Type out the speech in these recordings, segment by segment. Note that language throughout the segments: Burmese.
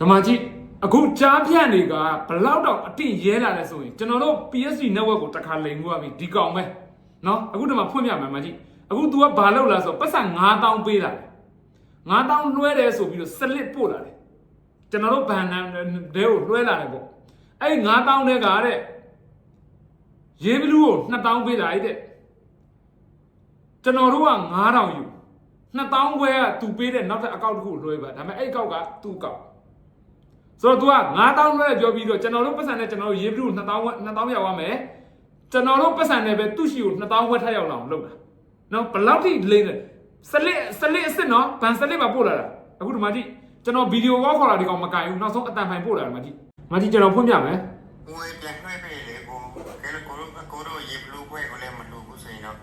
ဓမ္မကြီးအခုကြားပြန့်တွေကဘလောက်တော့အတင်ရဲလာလဲဆိုရင်ကျွန်တော်တို့ PSC network ကိုတခါလိမ်မှုရပြီဒီကောင်ပဲနော်အခုဒီမှာဖွင့်ပြမယ်မကြီးအခု तू ကဘာလုပ်လာဆိုပတ်စံ9000ပေးလာ9000လွှဲတယ်ဆိုပြီးတော့စလစ်ပို့လာတယ်ကျွန်တော်တို့ဘန်နန်တဲကိုလွှဲလာတယ်ပေါ့အဲ့9000တဲကတဲ့ရေးဘလူးကို2000ပေးလာအဲ့တဲ့ကျွန်တော်တို့က9000ယူ2000ခွဲက तू ပေးတဲ့နောက်ထပ်အကောင့်တစ်ခုလွှဲပါဒါပေမဲ့အဲ့အကောင့်က तू အကောင့် ဆိုတော့ तू က9000လွှဲပြောပြီးတော့ကျွန်တော်တို့ပတ်စံနဲ့ကျွန်တော်တို့ရေးပြီး2000ဝက်2000ရောက်သွားမယ်ကျွန်တော်တို့ပတ်စံနဲ့ပဲသူ့ရှိကို2000ဝက်ထပ်ရောက်လာအောင်လုပ်တာနော်ဘယ်လောက်ထိလိမ့်လဲစလစ်စလစ်အစ်စ်နော်ဗန်စလစ်ပါပို့လာတာအခုဒီမှာကြည့်ကျွန်တော်ဗီဒီယိုကောခေါ်လာဒီကောင်မကင်ဘူးနောက်ဆုံးအတန်ဖိုင်ပို့လာတယ်မှာကြည့်မှာကြည့်ကျွန်တော်ဖွင့်ပြမယ်ငွေပြန်လွှဲပေးလေကိုကဲကိုတို့ကိုတို့ရေဘလူးခွဲကိုလည်းမတူဘူးဆိုရင်တော့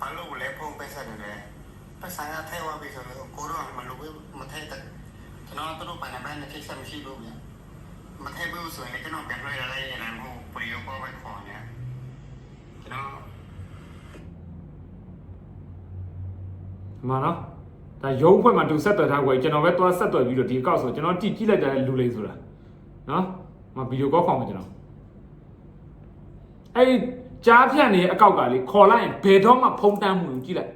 ဘာလို့လဲဖုန်းပဲဆက်နေတယ်ပတ်စံကထဲဝပြီးဆိုတော့ကိုတို့ကမလူဘူးမထဲတဲ့ ကျွန်တော်တို့ပိုင်နေပိုင်းနဲ့ကိစ္စမရှိဘူးဗျမထဲဘူးဆိုရင်ကျွန်တော်ပြန်လွှဲရလိုက်ရင်လည်းဟိုပရိယောပေါ်ပဲခေါ်နေကျွန်တော်ဒီမှာနော်ဒါရုံးဖွဲ့မှာတူဆက်သွယ်ထားခွေကျွန်တော်ပဲသွားဆက်သွယ်ပြီးတော့ဒီအကောက်ဆိုကျွန်တော်ကြည့်ကြည့်လိုက်တဲ့လူလေးဆိုတာနော်မဗီဒီယိုကောခေါ်မယ်ကျွန်တော်အဲ့ဒီကြားဖြန့်နေတဲ့အကောက်ကလေခေါ်လိုက်ရင်ဘယ်တော့မှဖုံးတမ်းမှုကိုကြည့်လိုက်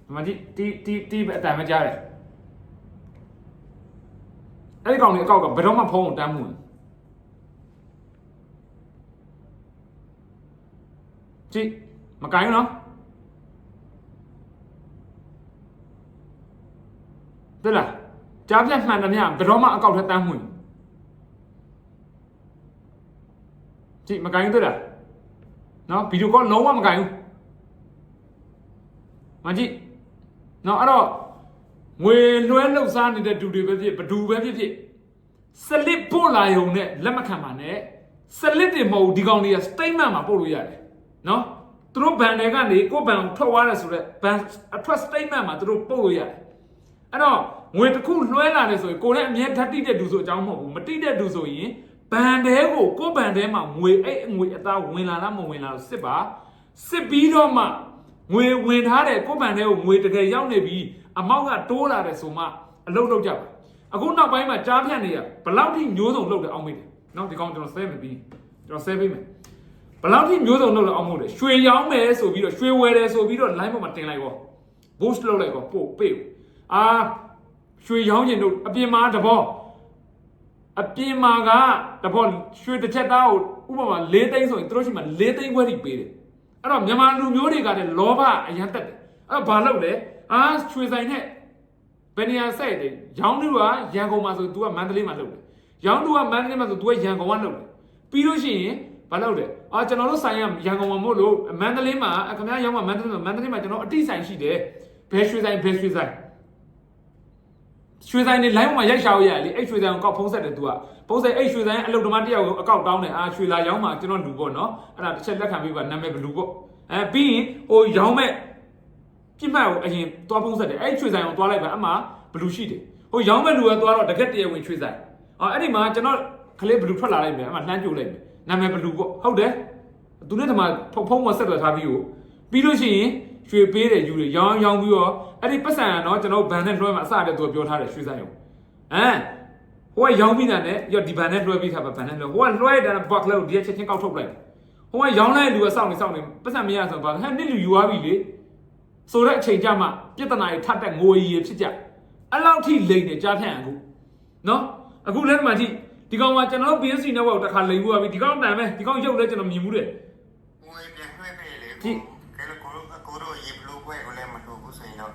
ဒီ မှာကြည့်တီတီတီပဲအတန်မကြားတယ်အဲ့ဒီကောင်လေးအကောက်ကဘယ်တော့မှဖုံးအောင်တမ်းမှုကြည့်မကိုင်းဘူးနော်对လားကြားပြတ်မှန်တယ်မြဘယ်တော့မှအကောက်ထက်တန်းမှုကြည့်မကိုင်းတွေ့လားနော်ဗီဒီယိုကောလုံးဝမကိုင်းဘူးမကြည့် နော်အဲ့တော့ငွေလွှဲလှုပ်ရှားနေတဲ့ဒူတွေပဲဖြစ်ဘဒူပဲဖြစ်ဖြစ်စလစ်ပို့လာယုံနဲ့လက်မခံပါနဲ့စလစ်တွေမဟုတ်ဘူးဒီကောင်တွေက statement မှာပို့လို့ရတယ်နော်သူတို့ဘန်တွေကနေကိုယ့်ဘန်ကိုထွက်သွားတယ်ဆိုတော့ဘန်အထွက် statement မှာသူတို့ပို့လို့ရတယ်အဲ့တော့ငွေတစ်ခုလွှဲလာတယ်ဆိုရင်ကိုယ်လည်းအမြဲဓာတ်တိတဲ့သူဆိုအကြောင်းမဟုတ်ဘူးမတိတဲ့သူဆိုရင်ဘန်တဲကိုကိုယ်ဘန်တဲမှာငွေအဲ့ငွေအသားဝင်လာလားမဝင်လာလို့စစ်ပါစစ်ပြီးတော့မှ ငွေဝင်ထားတယ်ကိုယ်ဘန်တဲကိုငွေတကယ်ရောက်နေပြီအမောက်ကတိုးလာတယ်ဆိုမှအလုပ်လုပ်ကြပါအခုနောက်ပိုင်းမှာကြားဖြန့်နေရဘယ်လောက်ထိမျိုးစုံလုပ်တယ်အောင်မေးတယ်နောက်ဒီကောင်ကျွန်တော်ဆဲမယ်ပြီးကျွန်တော်ဆဲပေးမယ်ဘယ်လောက်ထိမျိုးစုံလုပ်တယ်အောင်မို့လဲရွှေရောင်းမယ်ဆိုပြီးတော့ရွှေဝယ်တယ်ဆိုပြီးတော့ line ပေါ်မှာတင်လိုက်ကော boost လုပ်လိုက်ကောပို့ပေးဦးအာရွှေရောင်းကျင်တို့အပြင်မှာတဘောအပြင်မှာကတဘောရွှေတစ်ချက်သားကိုဥပမာ၄သိန်းဆိုရင်သူတို့ရှိမှ၄သိန်းခွဲထိပေးတယ် အဲ့တော့မြန်မာလူမျိုးတွေကလည်းလောဘအရန်တက်တယ်အဲ့တော့ဘာလုပ်လဲအာရွှေဆိုင်နဲ့ဘယ်နေရာဆက်တယ်ရောင်းသူကရန်ကုန်မှာဆို तू ကမန္တလေးမှာလုပ်တယ်ရောင်းသူကမန္တလေးမှာဆို तू ကရန်ကုန်ကလုပ်တယ်ပြီးလို့ရှိရင်ဘာလုပ်လဲအာကျွန်တော်တို့ဆိုင်ကရန်ကုန်မှာမို့လို့မန္တလေးမှာခင်ဗျားရောင်းမှာမန္တလေးမှာမန္တလေးမှာကျွန်တော်အတိဆိုင်ရှိတယ်ဘယ်ရွှေဆိုင်ဘယ်ရွှေဆိုင် ရွှေဆိုင်နေ line မှာရိုက်ရှာလို့ရတယ်လေအဲ့ရွှေဆိုင်ကိုကောက်ဖုံးဆက်တယ် तू ကဖုံးဆက်အဲ့ရွှေဆိုင်အလုတ်တမတယောက်ကိုအကောက်တောင်းတယ်အာရွှေလာရောင်းမှာကျွန်တော်လူပေါ့နော်အဲ့ဒါတစ်ချက်လက်ခံပေးပါနာမည်ဘလူပေါ့အဲပြီးရင်ဟိုရောင်းမဲ့ပြစ်မှတ်ကိုအရင်သွားဖုံးဆက်တယ်အဲ့ရွှေဆိုင်ကိုသွားလိုက်ပါအမှဘလူရှိတယ်ဟိုရောင်းမဲ့လူကသွားတော့တကက်တရဝင်ရွှေဆိုင်အော်အဲ့ဒီမှာကျွန်တော်ခလေးဘလူထွက်လာလိုက်မယ်အမှလှမ်းကြိုးလိုက်မယ်နာမည်ဘလူပေါ့ဟုတ်တယ်သူနဲ့တမဖုံဖုံးမဆက်သွယ်ထားပြီးကိုပြီးလို့ရှိရင် ရွှေပေးတယ်ယူတယ်ရောင်းရောင်းပြီးတော့အဲ့ဒီပတ်စံကနော်ကျွန်တော်ဘန်နဲ့လွှဲမှာအစတည်းသူပြောထားတယ်ရွှေဆိုင်ကိုဟမ်ဟိုကရောင်းပြီးတာနဲ့ရောဒီဘန်နဲ့လွှဲပြီးထားပါဘန်နဲ့လွှဲဟိုကလွှဲတာဘက်လောက်ဒီချက်ချင်းကောက်ထုတ်လိုက်ဟိုကရောင်းလိုက်လူကစောင့်နေစောင့်နေပတ်စံမရဆိုတော့ဘာဟဲ့နှစ်လူယူသွားပြီလေဆိုတော့အချိန်ကြမှာပြဿနာတွေထပ်တဲ့ငိုရီဖြစ်ကြအဲ့လောက်ထိလိန်နေကြားဖြန့်အခုနော်အခုလည်းဒီမှာကြည့်ဒီကောင်ကကျွန်တော် BSC network တစ်ခါလိန်ဘူးပါပြီဒီကောင်တန်ပဲဒီကောင်ရုပ်လဲကျွန်တော်မြင်မှုတယ်ငွေ ဖွဲ့ကိုလည်းမတူဘူးဆိုရင်တော့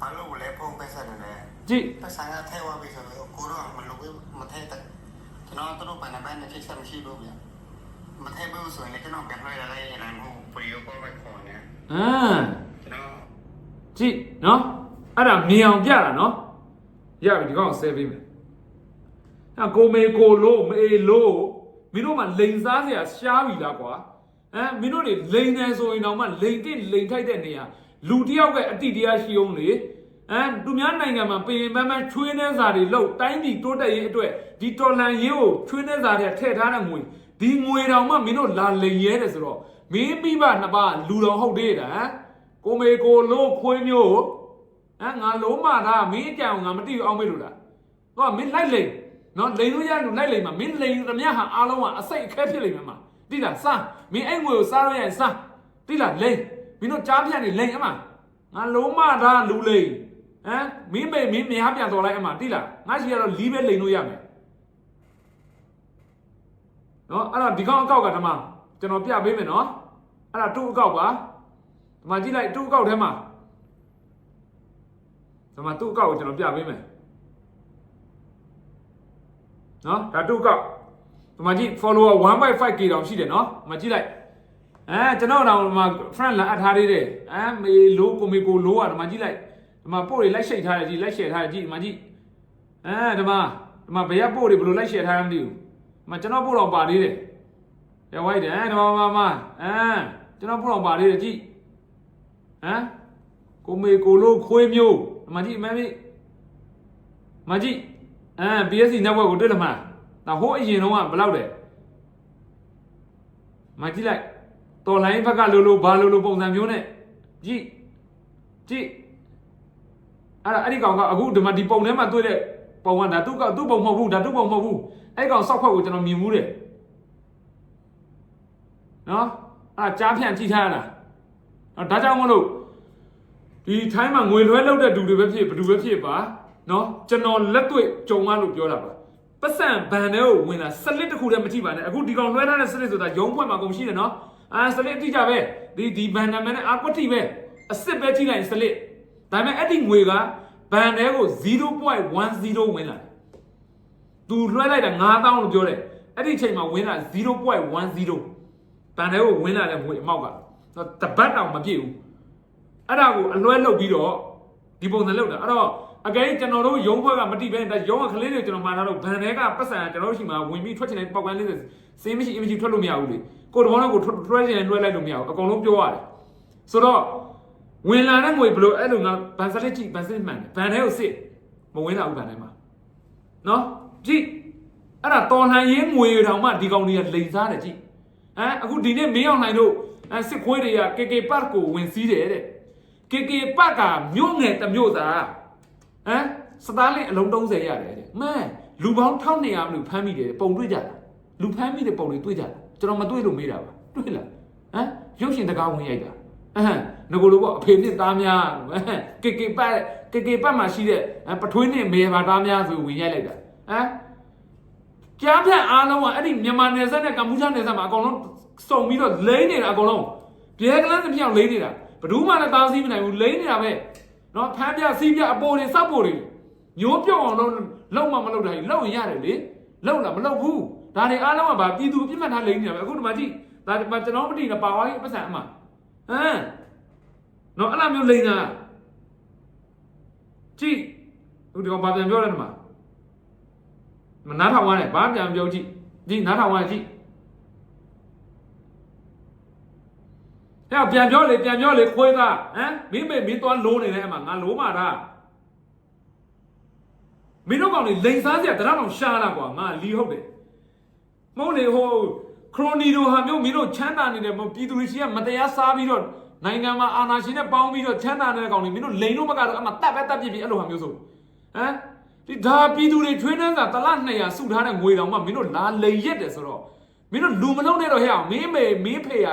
ဘာလို့လဲဖုန်းပဲဆက်နေတယ်ကြည့်ပတ်စံကထဲဝပြီးဆိုတော့ကိုတော့မလို့မထဲတက်ကျွန်တော်တို့ပန်ပန်းနဲ့ချက်ချက်မရှိလို့ဗျမထဲဘူးဆိုရင်လည်းကျွန်တော်ပြန်လွှဲရလိုက်ရင်လည်းမဟုတ်ပရိယောကောပဲခေါ်နေအင်းကျွန်တော်ကြည့်နော်အဲ့ဒါမြင်အောင်ပြတာနော်ရပြီဒီကောင်ဆဲပေးမယ်အဲ့ကိုမေကိုလို့မေလို့မင်းတို့မှလိန်စားစရာရှားပြီလားကွာ ဟမ်မင်းတို့တွေလိန်နေဆိုရင်တော့မှလိန်တစ်လိန်ထိုက်တဲ့နေရာလူတစ်ယောက်ရဲ့အတိတရားရှိအောင်လေဟမ်သူများနိုင်ငံမှာပြင်ပန်းပန်းချွေးနှဲစာတွေလောက်တိုင်းပြည်တိုးတက်ရေးအတွက်ဒီတော်လန်ရေးကိုချွေးနှဲစာတွေထည့်ထားတဲ့ငွေဒီငွေတောင်မှမင်းတို့လာလိန်ရဲတယ်ဆိုတော့မင်းပြပနှစ်ပါးလူတော်ဟုတ်သေးတာဟမ်ကိုမေကိုလို့ခွေးမျိုးဟမ်ငါလုံးမတာမင်းအကြံကိုငါမတိဘူးအောင်မေးလို့လားဟောမင်းလိုက်လိမ့်နော်လိန်လို့ရလို့လိုက်လိမ့်မှာမင်းလိန်သမျှဟာအားလုံးကအစိတ်အခဲဖြစ်လိမ့်မယ်မှာ တိလားစားမင်းအဲ့ငွေကိုစားလို့ရရင်စားတိလားလိန်မင်းတို့ကြားပြတ်နေလိန်အမငါလုံးမတာလူလိန်ဟမ်မင်းမေမင်းမရပြန်တော်လိုက်အမတိလားငါရှိရတော့လီးပဲလိန်လို့ရမယ်နော်အဲ့တော့ဒီကောင်အကောက်ကဓမ္မကျွန်တော်ပြပေးမယ်နော်အဲ့ဒါတူအကောက်ပါဒီမှာကြည့်လိုက်တူအကောက်ထဲမှာဒီမှာတူအကောက်ကိုကျွန်တော်ပြပေးမယ်နော်ဒါတူအကောက် ဒီမှာကြည့် follower 1.5k တောင်ရှိတယ်နော်ဒီမှာကြည့်လိုက်အဲကျွန်တော်တော့ဒီမှာ friend လာအပ်ထားသေးတယ်အဲမေလိုကိုမေကိုလိုอ่ะဒီမှာကြည့်လိုက်ဒီမှာပို့တွေလိုက်ရှိတ်ထားတယ်ကြည့်လိုက်ရှယ်ထားတယ်ကြည့်ဒီမှာကြည့်အဲဒီမှာဒီမှာဘယ်ကပို့တွေဘယ်လိုလိုက်ရှယ်ထားရမသိဘူးဒီမှာကျွန်တော်ပို့တော့ပါသေးတယ်ရဝိုက်တယ်အဲဒီမှာမှာမှာအဲကျွန်တော်ပို့တော့ပါသေးတယ်ကြည့်ဟမ်ကိုမေကိုလိုခွေးမျိုးဒီမှာကြည့်မမေမကြည့်အဲ BSC network ကိုတွေ့လမှာ ဒါဟိုးအရင်တော့ကဘယ်လောက်လဲမကြည့်လိုက်တော်လိုင်းဘက်ကလိုလိုဘာလိုလိုပုံစံမျိုးနဲ့ကြည့်ကြည့်အဲ့ဒါအဲ့ဒီကောင်ကအခုဒီမှာဒီပုံထဲမှာတွေ့တဲ့ပုံကဒါသူ့ကသူ့ပုံမဟုတ်ဘူးဒါသူ့ပုံမဟုတ်ဘူးအဲ့ကောင်စောက်ခွက်ကိုကျွန်တော်မြင်မှုတယ်နော်အဲ့ဒါကြားဖြန့်ကြည့်ထားရတာနော်ဒါကြောင့်မလို့ဒီထိုင်းမှာငွေလွှဲလောက်တဲ့လူတွေပဲဖြစ်ဘယ်သူပဲဖြစ်ပါနော်ကျွန်တော်လက်တွေ့ကြုံရလို့ပြောတာပါ ပတ်စံဘန်ထဲကိုဝင်လာစလစ်တစ်ခုတည်းမကြည့်ပါနဲ့အခုဒီကောင်လွှဲထားတဲ့စလစ်ဆိုတာရုံးဖွင့်မှာကုန်ရှိတယ်နော်အာစလစ်အတိအကျပဲဒီဒီဘန်နာမည်နဲ့အာကွတ်တီပဲအစ်စ်ပဲကြည့်လိုက်ရင်စလစ်ဒါပေမဲ့အဲ့ဒီငွေကဘန်ထဲကို0.10ဝင်လာတယ်သူလွှဲလိုက်တာ9000လို့ပြောတယ်အဲ့ဒီအချိန်မှာဝင်လာ0.10ဘန်ထဲကိုဝင်လာတဲ့ငွေအမောက်ကတပတ်တောင်မပြည့်ဘူးအဲ့ဒါကိုအလွဲလုပ်ပြီးတော့ဒီပုံစံလုပ်တာအဲ့တော့ အကယ်ကျွန်တော်တို့ရုံးဘက်ကမတိပဲဒါရုံးကကလေးတွေကျွန်တော်မှာထားတော့ဘန်ထဲကပတ်စံကျွန်တော်တို့ရှိမှာဝင်ပြီးထွက်ချင်တဲ့ပေါက်ကန်းလေးတွေစင်းမရှိအမရှိထွက်လို့မရဘူးလေကိုတော်တော့ကိုထွဲချင်လွှဲလိုက်လို့မရဘူးအကုန်လုံးပြောရတယ်ဆိုတော့ဝင်လာတဲ့ငွေဘလို့အဲ့လိုငါဘန်စလစ်ကြည့်ဘန်စလစ်မှန်တယ်ဘန်ထဲကိုစစ်မဝင်လာဘူးဘန်ထဲမှာနော်ကြည့်အဲ့ဒါတော်လှန်ရေးငွေတောင်မှဒီကောင်တွေကလိန်စားတယ်ကြည့်ဟမ်အခုဒီနေ့မင်းအောင်နိုင်တို့အဲစစ်ခွေးတွေက KK Park ကိုဝင်စည်းတယ်တဲ့ KK Park ကမြို့ငယ်တစ်မြို့သား ဟမ်စသားလင်းအလုံး30ရတယ်တဲ့မဲလူပေါင်း1200လူဖမ်းမိတယ်ပုံတွေ့ကြတာလူဖမ်းမိတဲ့ပုံတွေတွေ့ကြတာကျွန်တော်မတွေ့လို့မေးတာပါတွေ့လားဟမ်ရုပ်ရှင်တကားဝင်ရိုက်တာအဟမ်ငကိုလိုပေါ့အဖေနဲ့သားများဟမ် KK Park KK Park မှာရှိတဲ့ပထွေးနဲ့မေဘာသားများဆိုဝင်ရိုက်လိုက်တာဟမ်ကြားဖြတ်အားလုံးကအဲ့ဒီမြန်မာနယ်စပ်နဲ့ကမ္ဘောဒီးယားနယ်စပ်မှာအကုန်လုံးစုံပြီးတော့လိမ့်နေတာအကုန်လုံးပြဲကလန်းတစ်ပြောင်လိမ့်နေတာဘယ်သူမှလည်းသားစည်းမနိုင်ဘူးလိမ့်နေတာပဲ နော်ဖမ်းပြစီးပြအပေါ်တွေစောက်ပေါ်တွေညိုးပြော့အောင်လုံးလုံးမမလုပ်တာကြီးလုံးရင်ရတယ်လေလုံးလားမလုပ်ဘူးဒါတွေအားလုံးကဗာပြည်သူပြစ်မှတ်ထားလိမ့်နေတာပဲအခုဒီမှာကြည့်ဒါဒီမှာကျွန်တော်မတိနဲ့ပါဝါကြီးပတ်စံအမှဟမ်နော်အဲ့လိုမျိုးလိမ့်တာကြည့်ဟိုဒီကောင်ဗာပြန်ပြောတယ်ဒီမှာမနားထောင်ရတယ်ဘာပြန်ပြောကြည့်ဒီနားထောင်ရကြည့် အဲ့ပြန်ပြောလေပြန်ပြောလေခွေးသားဟမ်မင်းမေမင်းသွားလိုးနေတယ်အမှငါလိုးမှာတာမင်းတို့ကောင်လေလိန်စားစရာတရအောင်ရှာတာကွာငါလီဟုတ်တယ်မဟုတ်လေဟိုခရိုနီတို့ဟာမျိုးမင်းတို့ချမ်းသာနေတယ်မဟုတ်ပြည်သူတွေရှိကမတရားစားပြီးတော့နိုင်ငံမှာအာဏာရှင်နဲ့ပေါင်းပြီးတော့ချမ်းသာနေတဲ့ကောင်တွေမင်းတို့လိန်တို့ဘက်ကတော့အမှတတ်ပဲတတ်ပြစ်ပြီးအဲ့လိုဟာမျိုးဆိုဟမ်ဒီဒါပြည်သူတွေထွေးနှန်းစာတလ200စုထားတဲ့ငွေတောင်မှမင်းတို့လာလိန်ရက်တယ်ဆိုတော့မင်းတို့လူမလုံးနဲ့တော့ဟဲ့အောင်မင်းမေမင်းဖေရ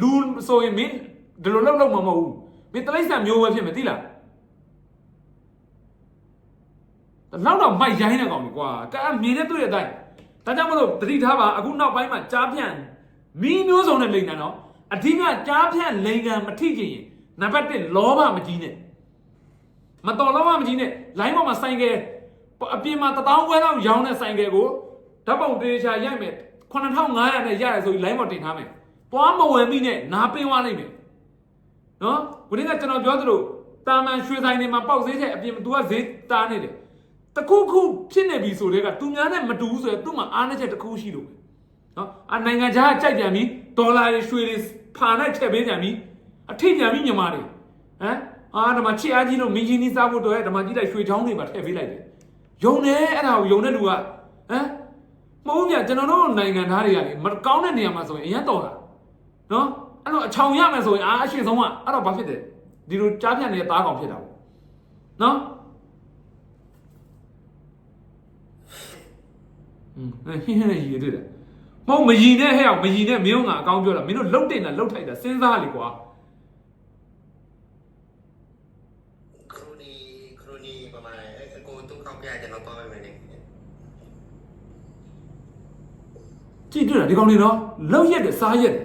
လူဆိုရင်မင်းဒီလိုလောက်လောက်မှာမဟုတ်ဘူးမင်းတလိမ့်ဆန်မျိုးပဲဖြစ်မယ်သိလားလောက်တော့မိုက်ရိုင်းတဲ့ကောင်တွေကွာကဲမြင်နေတွေ့တဲ့အတိုင်းဒါကြောင့်မလို့တတိထားပါအခုနောက်ပိုင်းမှာကြားဖြန့်မီးမျိုးစုံနဲ့လိန်တယ်နော်အဓိကကြားဖြန့်လိန်ကံမထိချင်ရင်နံပါတ်1လောဘမကြီးနဲ့မတော်လောဘမကြီးနဲ့လိုင်းပေါ်မှာဆိုင်ကယ်အပြင်မှာ1000ခွဲလောက်ရောင်းတဲ့ဆိုင်ကယ်ကိုဓာတ်ပုံတေးချာရိုက်မယ်9500နဲ့ရတယ်ဆိုပြီးလိုင်းပေါ်တင်ထားမယ် ပွားမဝယ်မိနဲ့နားပင်းသွားလိမ့်မယ်နော်ခုနကကျွန်တော်ပြောသလိုတာမန်ရွှေဆိုင်တွေမှာပေါက်ဈေးချက်အပြင် तू ကဈေးတားနေတယ်တခုခုဖြစ်နေပြီဆိုတဲ့ကသူများနဲ့မတူဘူးဆိုရင်သူ့မှာအားနည်းချက်တစ်ခုရှိလို့ပဲနော်အနိုင်ငံခြားကြိုက်ပြန်ပြီဒေါ်လာတွေရွှေတွေဖာနဲ့ထည့်ပေးပြန်ပြီအထိပြန်ပြီမြန်မာတွေဟမ်အာဓမ္မချစ်အားကြီးလို့မင်းကြီးနီးစားဖို့တော့ဓမ္မကြီးလိုက်ရွှေချောင်းတွေမှာထည့်ပေးလိုက်တယ်ယုံတယ်အဲ့ဒါကိုယုံတဲ့လူကဟမ်မဟုတ်ဘူးဗျကျွန်တော်တို့နိုင်ငံသားတွေကလေမကောင်းတဲ့နေရာမှာဆိုရင်အရင်တော်တာ နော်အဲ့လိုအချောင်ရမယ်ဆိုရင်အာအရှိဆုံးကအဲ့တော့ဘာဖြစ်တယ်ဒီလိုကြားပြတ်နေတဲ့သားကောင်ဖြစ်တာပေါ့ နော်อืมဟင်းဟင်းနဲ့ရည်တွေ့တယ်မဟုတ်မရည်နဲ့ဟဲ့အောင်မရည်နဲ့မင်းတို့ကအကောင်းပြောတာမင်းတို့လှုပ်တင်တာလှုပ်ထိုက်တာစဉ်းစားလေကွာ ครูนีครูนีประมาณไอ้กูต้องเข้าไปจะน้องต้อยไปเนี่ย ကြည့်တွေ့တာဒီကောင်လေးနော်လှုပ်ရက်တယ်စားရက်တယ်မ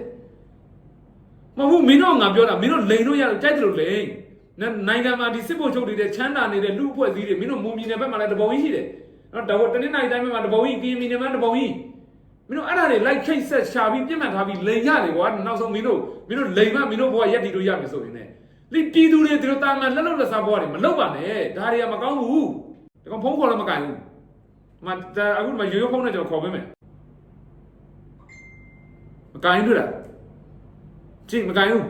ဟုတ်ဘူးမင်းတို့ကငါပြောတာမင်းတို့လိန်လို့ရတယ်ကြိုက်တယ်လို့လိန်နော်နိုင်ငံမှာဒီစစ်ဘုတ်ချုပ်တွေတဲ့ချမ်းသာနေတဲ့လူအဖွဲ့အစည်းတွေမင်းတို့မုံမြင်တဲ့ဘက်မှာလည်းတပုံကြီးရှိတယ်နော်ဒါကတနင်္လာရီတိုင်းမှာတပုံကြီးကင်းမီနေမှာတပုံကြီးမင်းတို့အဲ့ဒါတွေလိုက်ခိတ်ဆက်ရှာပြီးပြစ်မှတ်ထားပြီးလိန်ရတယ်ကွာနောက်ဆုံးမင်းတို့မင်းတို့လိန်မှမင်းတို့ဘဝရက်တည်လို့ရမယ်ဆိုရင်လည်းလိပြည်သူတွေဒီလိုတာမန်လက်လုံးလက်စားဘဝတွေမလုပ်ပါနဲ့ဒါတွေကမကောင်းဘူးဒီကောင်ဖုန်းခေါ်လည်းမကင်ဘူးမဒါအခုမှရိုးရိုးဖုန်းနဲ့ကျွန်တော်ခေါ်ပေးမယ်မကင်တွေ့လား ကြည့်မကင်ဘူး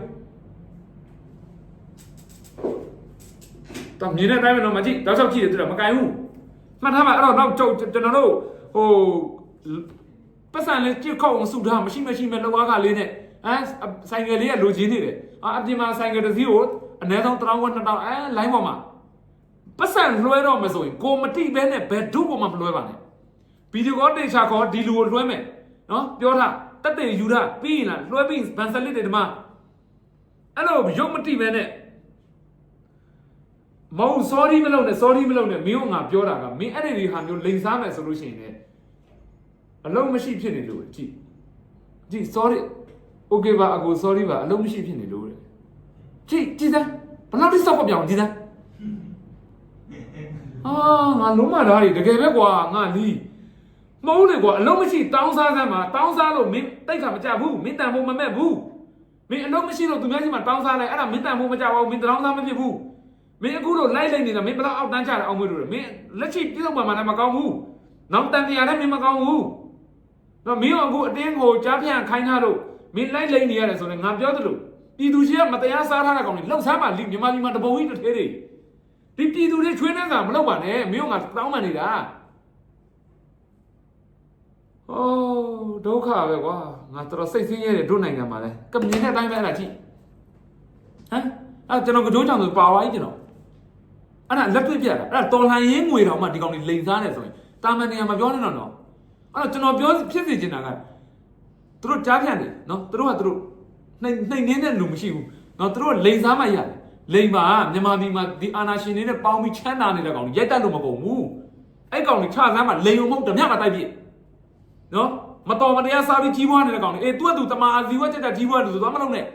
တော့မြင်တဲ့အတိုင်းပဲတော့မကြည့်တောက်ချောက်ကြည့်တယ်တွေ့လားမကင်ဘူးမှတ်ထားပါအဲ့တော့နောက်ကျုပ်ကျွန်တော်တို့ဟိုပတ်စံလေးကြည့်ခေါက်အောင်စုထားမရှိမရှိမဲ့လောက်အားကလေးနဲ့ဟမ်ဆိုင်ကယ်လေးကလိုချင်နေတယ်အာအပြင်မှာဆိုင်ကယ်တစ်စီးကိုအနည်းဆုံး1000ဝက်2000အဲလိုင်းပေါ်မှာပတ်စံလွှဲတော့မဆိုရင်ကိုမတိပဲနဲ့ဘယ်ဒုပေါ်မှာမလွှဲပါနဲ့ဗီဒီယိုကောတေချာကောဒီလူကိုလွှဲမယ်နော်ပြောထား တက်တယ်ယူထားပြီးရင်လားလွှဲပြီးဗန်ဆလစ်တွေဒီမှာအဲ့လိုရုပ်မတိပဲနဲ့မဟုတ် sorry မလုပ်နဲ့ sorry မလုပ်နဲ့မင်းကငါပြောတာကမင်းအဲ့ဒီတွေဟာမျိုးလိန်စားမယ်ဆိုလို့ရှိရင်လည်းအလုံးမရှိဖြစ်နေလို့ကြည့်ကြည့် sorry okay ပါအကို sorry ပါအလုံးမရှိဖြစ်နေလို့တဲ့ကြည့်ကြည့်စမ်းဘယ်လောက်ထိစောက်ပြောင်ကြည့်စမ်းအာငါလုံးမသားတွေတကယ်ပဲကွာငါလီး မဟုတ်လေကွာအလုံးမရှိတောင်းစားစမ်းမှာတောင်းစားလို့မင်းတိတ်ခါမကြဘူးမင်းတန်ဖို့မမဲ့ဘူးမင်းအလုံးမရှိလို့သူများကြီးမှာတောင်းစားလိုက်အဲ့ဒါမင်းတန်ဖို့မကြပါဘူးမင်းတောင်းစားမဖြစ်ဘူးမင်းအခုတော့လိုက်လိုက်နေတာမင်းဘယ်တော့အောက်တန်းချတယ်အောင်မွေးလို့လဲမင်းလက်ချိပြုတ်မှမှလည်းမကောင်းဘူးနောက်တန်တရားလည်းမင်းမကောင်းဘူးတော့မင်းအခုအတင်းကိုကြားဖြန့်ခိုင်းထားလို့မင်းလိုက်လိုက်နေရတယ်ဆိုရင်ငါပြောသလိုပြည်သူကြီးကမတရားစားထားတဲ့ကောင်တွေလှုပ်ရှားမှလိမြန်မာပြည်မှာတပုံကြီးတစ်ထဲတွေဒီပြည်သူတွေချွေးနှမ်းစာမလုပ်ပါနဲ့မင်းကငါတောင်းမှနေတာ။အိုး ဒုက္ခပဲကွာ။ငါတော်တော်စိတ်ဆင်းရဲတယ်တို့နိုင်ငံမှာလဲ။ကမြင်တဲ့အတိုင်းပဲအဲ့ဒါကြည့်။ဟမ်အဲ့ကျွန်တော်ကကြိုးချောင်ဆိုပါသွားပြီကျွန်တော်။အဲ့ဒါလက်တွေ့ပြတာ။အဲ့ဒါတော်လှန်ရေးငွေတော်မှဒီကောင်တွေလိန်စားနေဆိုရင်တာမန်နေရာမှာပြောနေတော့နော်။အဲ့တော့ကျွန်တော်ပြောဖြစ်စီချင်တာကသူတို့ကြားဖြန့်တယ်နော်။သူတို့ကသူတို့နှိမ်နှိမ်နေတဲ့လူမရှိဘူး။နော်သူတို့ကလိန်စားမှရတယ်။လိန်ပါမြန်မာပြည်မှာဒီအာနာရှင်တွေနဲ့ပေါင်းပြီးချမ်းသာနေတဲ့ကောင်တွေရိုက်တက်လို့မကုန်ဘူး။အဲ့ကောင်တွေခြားစမ်းမှလိန်ုံမဟုတ်ဓမြမတိုက်ပြစ်။နော် မတော်မတရားစားပြီးကြီးပွားနေတဲ့ကောင်တွေအေးသူကသူတမာအစီဝတ်ချက်တာကြီးပွားတယ်ဆိုသွားမလုပ်နဲ့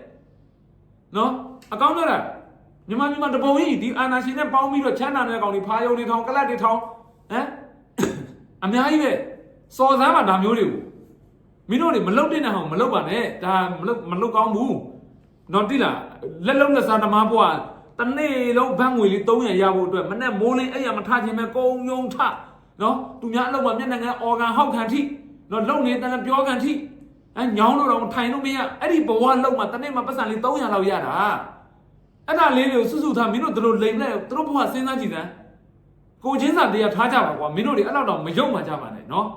နော်အကောင်းတော့လားမြန်မာပြည်မှာတပုံကြီးဒီအာနာရှင်နဲ့ပေါင်းပြီးတော့ချမ်းသာနေတဲ့ကောင်တွေဖာယုံတွေထောင်ကလတ်တွေထောင်ဟမ်အများကြီးပဲစော်စမ်းမှာဒါမျိုးတွေကိုမင်းတို့တွေမလုတ်တဲ့နဲ့ဟောင်မလုတ်ပါနဲ့ဒါမလုတ်မလုတ်ကောင်းဘူးနော်တိလားလက်လုံးလက်စားတမားဘွားတနေ့လုံးဘန်းငွေလေး300ရဖို့အတွက်မနဲ့မိုးလေးအဲ့ရမထခြင်းပဲကုံယုံထနော်သူများအလုပ်မှာမျက်နှာငယ်အော်ဂန်ဟောက်ခံထိ တော့လုံနေတဲ့လည်းပြောကန်ထိအဲညောင်းလို့တော့ထိုင်လို့မရအဲ့ဒီဘဝလုံမှာတနေ့မှာပတ်စံလေး300လောက်ရတာအဲ့ဒါလေးတွေကိုစွစုထားမင်းတို့တို့လိမ်လိုက်သူတို့ဘဝစဉ်းစားကြည့်စမ်းကိုချင်းစာတရားထားကြပါကွာမင်းတို့တွေအဲ့လောက်တော့မယုံမှကြပါနဲ့နော်